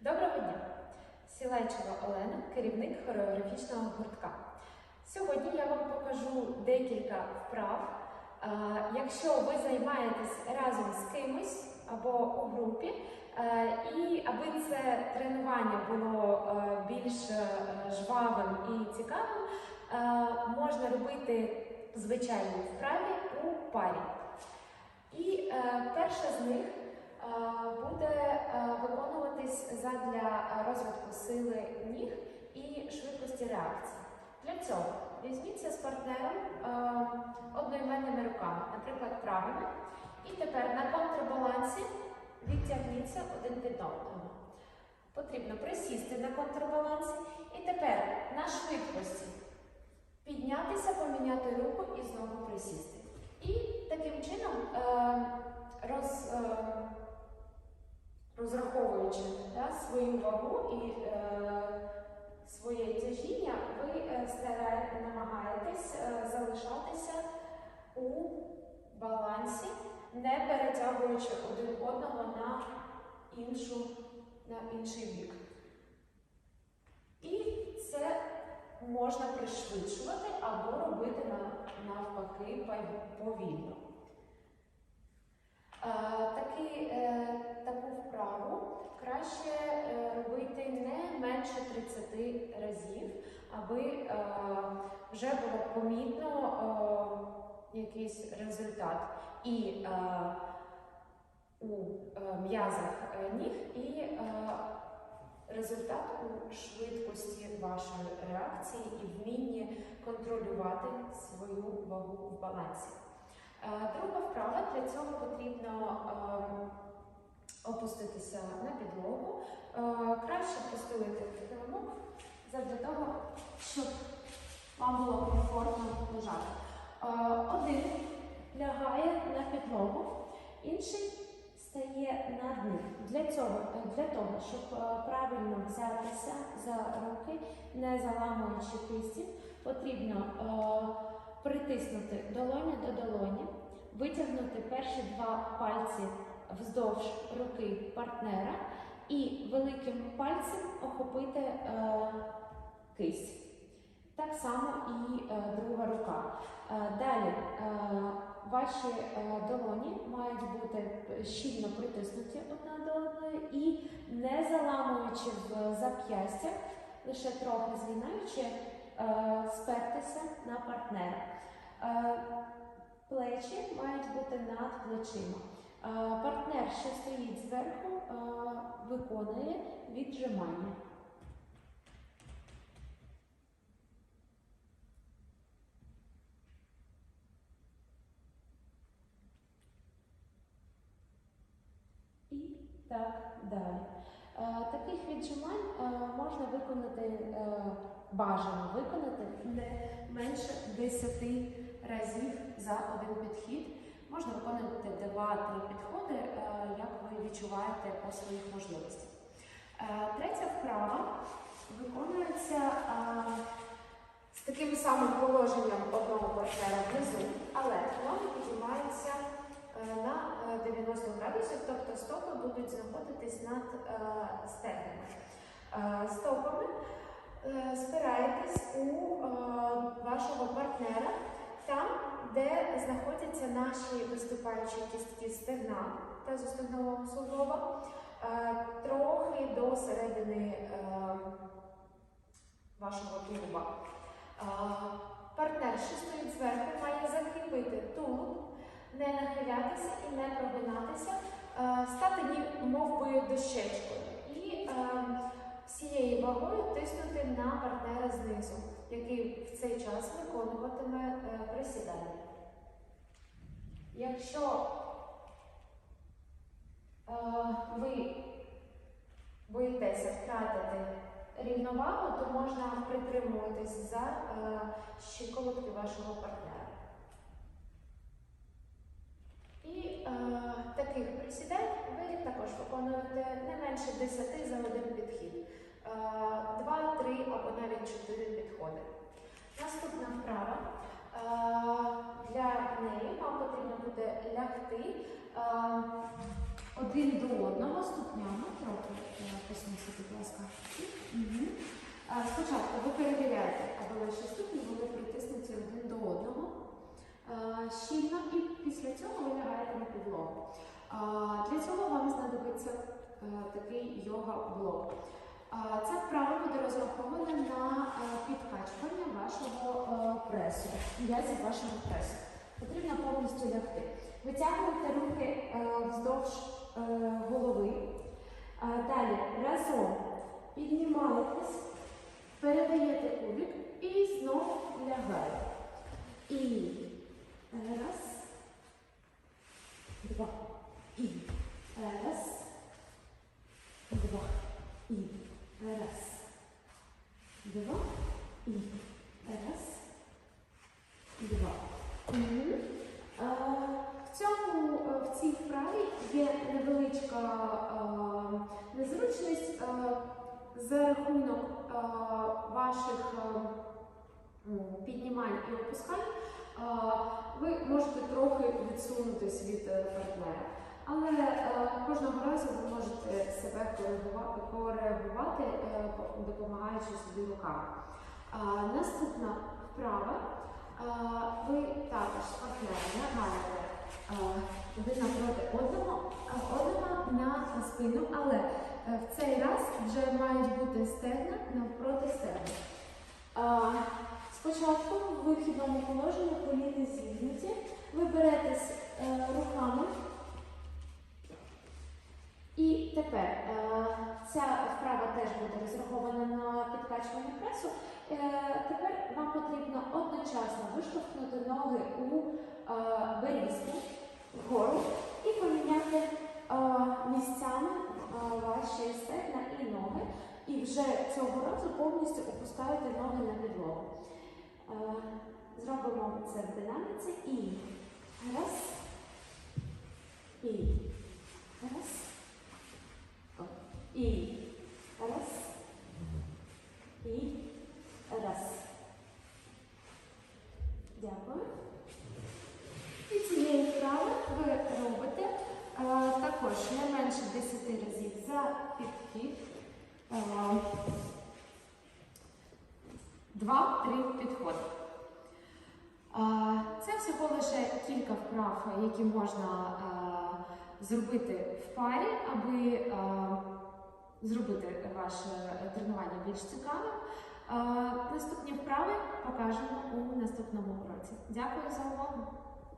Доброго дня! Сілайчева Олена, керівник хореографічного гуртка. Сьогодні я вам покажу декілька вправ. Е, Якщо ви займаєтесь разом з кимось або у групі, е, і аби це тренування було е, більш жвавим і цікавим, можна робити звичайні вправі у парі. І перша з них е, буде е, виконуватись задля розвитку сили ніг і швидкості реакції. Для цього візьміться з партнером е, одноіменними руками, наприклад, правими. І тепер на контрбалансі відтягніться один від одного. Потрібно присісти на контрбалансі. І тепер на швидкості піднятися, поміняти руку і знову присісти. І таким чином, е, роз, е, розраховуючи да, свою вагу і е, своє тяжіння, ви е, стараєте, намагаєтесь е, залишатися у балансі, не перетягуючи один одного на, іншу, на інший бік. І це можна пришвидшувати або робити навпаки повільно. Е, такі, е, таку вправу краще е, робити не менше 30 разів, аби е, вже було помітно е, якийсь результат і е, у м'язах ніг, і результат у швидкості вашої реакції і вмінні контролювати свою вагу в балансі. Друга вправа для цього потрібно опуститися на підлогу. Краще постелити килимок задля того, щоб вам було комфортно лежати. Е, Один лягає на підлогу, інший стає над ним. Для цього, е, для того, щоб е, правильно взятися за руки, не заламуючи кисті, потрібно притиснути долоня до долоні, витягнути перші два пальці вздовж руки партнера і великим пальцем охопити кисть. Так само і е, друга рука. Е, далі е, ваші долоні мають бути щільно притиснуті одна до одної і не заламуючи в зап'ястях, лише трохи згинаючи, е, спертися на партнера. Плечі мають бути над плечима. Партнер, що стоїть зверху, виконує віджимання. І так далі. Е, Таких віджимань е, можна виконати, е, бажано виконати не менше 10 разів за один підхід. Можна виконувати 2-3 підходи, як ви відчуваєте по своїх можливостях. Третя вправа виконується з таким самим положенням одного партнера внизу, але ноги підіймаються е, на е, 90 градусів, тобто стопи будуть знаходитись над е, стегнами. Е, Стопами е, спираєтесь у е, вашого партнера там, де знаходяться наші виступаючі кістки стегна та зостегнового суглоба, е, трохи до середини е, вашого тулуба. Е, Партнер, що стоїть зверху, має закріпити тулуб, не нахилятися і не прогинатися, е, стати ні- мов би дощечкою. І е, всією вагою тиснути на партнера знизу, який в цей час виконуватиме е, присідання. Якщо ви боїтеся втратити рівновагу, то можна притримуватись за щиколотки вашого партнера. таких присідань ви також виконуєте не менше 10 за один підхід, е, 2, 3 або навіть 4 підходи. Наступна вправа. Е, для неї вам потрібно буде лягти е, один до одного ступнями. Поснімся, будь ласка. Спочатку ви перевіряєте, аби ваші ступні були притиснуті один до одного. Щільно і після цього ви лягаєте на підлогу. Для цього вам знадобиться е, такий йога-блок. Ця вправа буде розрахована на е, підкачування вашого е, пресу, м'язів вашого пресу. Потрібно повністю лягти. Витягуєте руки вздовж голови. Далі разом піднімаєтесь, передаєте кубик і знову лягаєте. І раз, два, і. Раз, два, і. Раз, два, і. Раз, два. В цьому е, в цій вправі є невеличка незручність за рахунок ваших піднімань і опускань. Ви можете трохи відсунутись від е, партнера, але е, кожного разу ви можете себе коригувати, коригувати, е, допомагаючи собі руками. Е, Наступна вправа. Е, Ви також з партнером лягаєте е, один напроти одного, е, одного на спину, але е, в цей раз вже мають бути стегна навпроти стегна. Е, Спочатку в вихідному положенні коліни зігнуті, ви беретесь е, руками. І тепер е, ця вправа теж буде розрахована на підкачування пресу. Е, тепер вам потрібно одночасно виштовхнути ноги у е, берізку вгору і поміняти е, місцями ваші стегна і ноги. І вже цього разу повністю опускаєте ноги на підлогу. Зробимо це в динаміці і раз, і раз, О, і раз, і раз. Дякую. І цієї вправи ви робите е, також не менше 10 разів за підхід. Е, Два-три підходи. Е, Це всього лише кілька вправ, які можна зробити в парі, аби зробити ваше тренування більш цікавим. Наступні вправи покажемо у наступному уроці. Дякую за увагу!